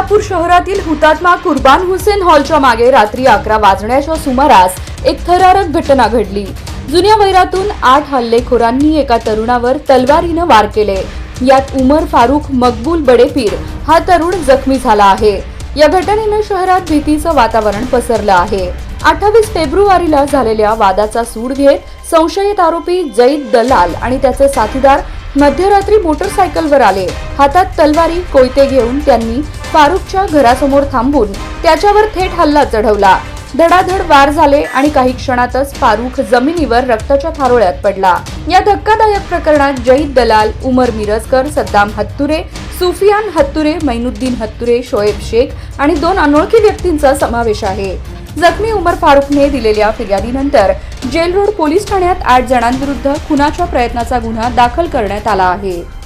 कोल्हापूर शहरातील हुतात्मा कुर्बान हुसेन हॉलच्या मागे रात्री अकरा वाजण्याच्या सुमारास एक थरारक घटना घडली. जुन्या वैरातून आठ हल्लेखोरांनी एका तरुणावर तलवारीनं वार केले. यात उमर फारुख मकबूल बडेपीर हा तरुण जखमी झाला आहे. या घटनेनं शहरात भीतीचं वातावरण पसरलं आहे. अठ्ठावीस फेब्रुवारीला झालेल्या वादाचा सूड घेत संशयित आरोपी जैद दलाल आणि त्याचे साथीदार मध्यरात्री मोटरसायकलवर आले. हातात तलवारी कोयते घेऊन त्यांनी फारुखच्या घरासमोर थांबून त्याच्यावर थेट हल्ला चढवला. धडाधड वार झाले आणि काही क्षणातच फारुख जमिनीवर रक्ताच्या थारोळ्यात पडला. या धक्कादायक प्रकरणात जईद दलाल उमर मिरजकर सद्दाम हत्तुरे सुफियान हत्तुरे मैनुद्दीन हत्तुरे शोएब शेख आणि दोन अनोळखी व्यक्तींचा समावेश आहे. जखमी उमर फारुखने दिलेल्या फिर्यादीनंतर जेल रोड पोलीस ठाण्यात आठ जणांविरुद्ध खुनाच्या प्रयत्नाचा गुन्हा दाखल करण्यात आला आहे.